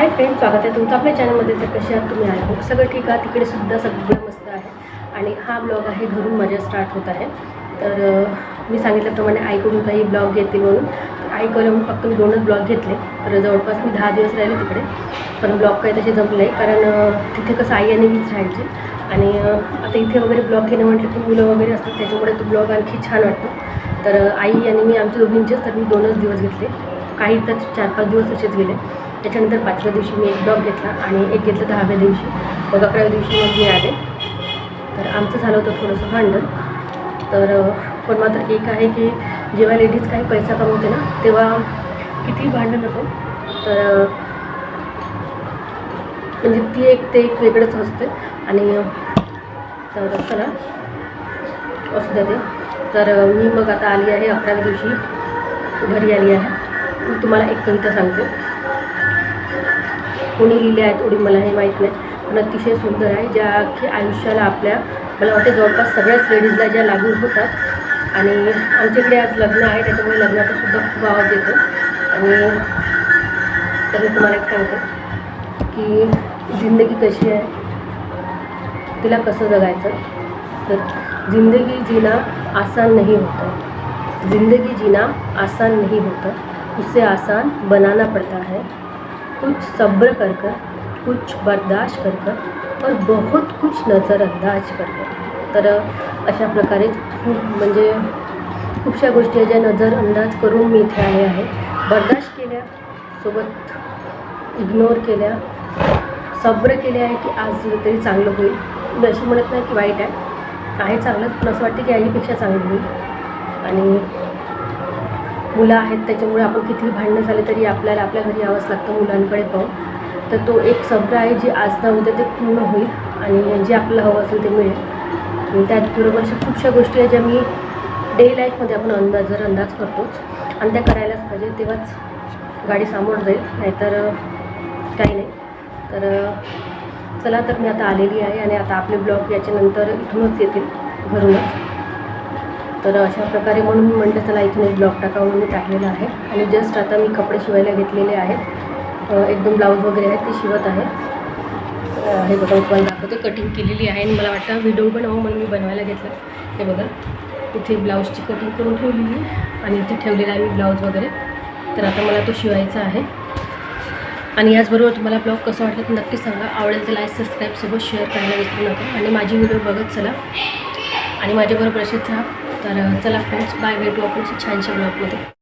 Hi friend स्वागत आहे तुमचं आपल्या चॅनलमध्ये तर कसे आहात तुम्ही? आहे सगळं ठीक आहे तिकडे सुद्धा सगळं मस्त आहे आणि हा ब्लॉग आहे घरून माझ्या स्टार्ट होत आहे. तर मी सांगितल्याप्रमाणे आईकडून काही ब्लॉग घेतील म्हणून. आईकडून फक्त मी दोनच ब्लॉग घेतले. तर जवळपास मी दहा दिवस राहिले तिकडे. पण ब्लॉग काही तसे जमले कारण तिथे कसं आई आणि मीच राहायची. आणि आता इथे वगैरे ब्लॉग घेणं म्हटलं की मुलं वगैरे असतात त्याच्यामुळे तो ब्लॉग आणखी छान वाटतो. तर आई आणि मी आमच्या दोघींचेच तर मी दोनच दिवस घेतले. काही तर चार पाच दिवस असेच गेले. त्याच्यानंतर पाचव्या दिवशी मी एक डॉग घेतला आणि एक घेतलं दहाव्या दिवशी. मग अकराव्या दिवशी मग मी आले. तर आमचं झालं होतं थोडंसं भांडण. तर पण मात्र एक आहे की जेव्हा लेडीज काही पैसा कमवते ना तेव्हा किती भांडण नको. तर म्हणजे ती एक ते एक वेगळंच असते आणि तर चला असू द्या ते. तर मी मग आता आली आहे अकराव्या दिवशी. घरी आली आहे. मी तुम्हाला एक कविता सांगते. कोणी लिहिले आहेत थोडी मला हे माहीत नाही. पण अतिशय सुंदर आहे. ज्या की आयुष्याला आपल्या मला वाटते जवळपास सगळ्याच लेडीजला ज्या लागू होतात. आणि आमच्याकडे आज लग्न आहे त्याच्यामुळे लग्नाचा सुद्धा खूप आवाज येतो. आणि तर मी तुम्हाला एक सांगते की जिंदगी कशी आहे तिला कसं जगायचं? तर जिंदगी जीना आसान नाही होता. जिंदगी जीना आसान नहीं होता. उसे आसान बनाना पड़ता है. कुछ सब्र कर कर कुछ बर्दाश्त कर कर और बहुत कुछ नज़रअंदाज कर कर। तर अशा प्रकारे खूप म्हणजे खूपशा गोष्टी ज्या नजरअंदाज करून मी इथे आले आहे. बर्दाश्त केल्या सोबत इग्नोर केल्या सब्र केले आहे की आज तरी चांगलं होईल. मी अशी म्हणत नाही की वाईट आहे. आहे चांगलंच पण असं वाटतं की आईपेक्षा चांगलं होईल. आणि मुलं आहेत त्याच्यामुळे आपण कितीही भांडणं झाले तरी आपल्याला आपल्या घरी यावंच लागतं मुलांकडे पाहून. तर तो एक सब्र आहे जे आज ना उद्या ते पूर्ण होईल आणि जे आपल्याला हवं असेल ते मिळेल. आणि त्याचबरोबर अशा खूपशा गोष्टी आहेत ज्या मी डे लाईफमध्ये आपण अंदाज जर अंदाज करतोच. आणि त्या करायलाच पाहिजे तेव्हाच गाडी सामोर जाईल नाहीतर काही नाही. तर चला तर मी आता आलेली आहे आणि आता आपले ब्लॉग याच्यानंतर इथूनच येतील घरूनच. तर अशा प्रकारे म्हणून मी म्हटलं त्याला इथून एक ब्लॉक टाका म्हणून मी टाकलेला आहे. आणि जस्ट आता मी कपडे शिवायला घेतलेले आहेत. एकदम एक दोन ब्लाऊज वगैरे आहेत ते शिवत आहे. हे बघा मी पण दाखवते. कटिंग केलेली आहे आणि मला वाटतं व्हिडिओ बनवू हो म्हणून मी बनवायला घेतला. हे बघा इथे ब्लाऊजची कटिंग करून ठेवलेली आहे आणि इथे ठेवलेला आहे मी ब्लाऊज वगैरे. तर आता मला तो शिवायचा आहे. आणि याचबरोबर तुम्हाला ब्लॉग कसं वाटलं तर नक्की सांगा. आवडेल तर लाईक सबस्क्राईब सोबत शेअर करायला विसरू नका. आणि माझी व्हिडिओ बघत चला. आणि माझ्याबरोबर असेच राहा. तर चला फ्रेंड्स बाय भेटू आपण छानशा ब्लॉगमध्ये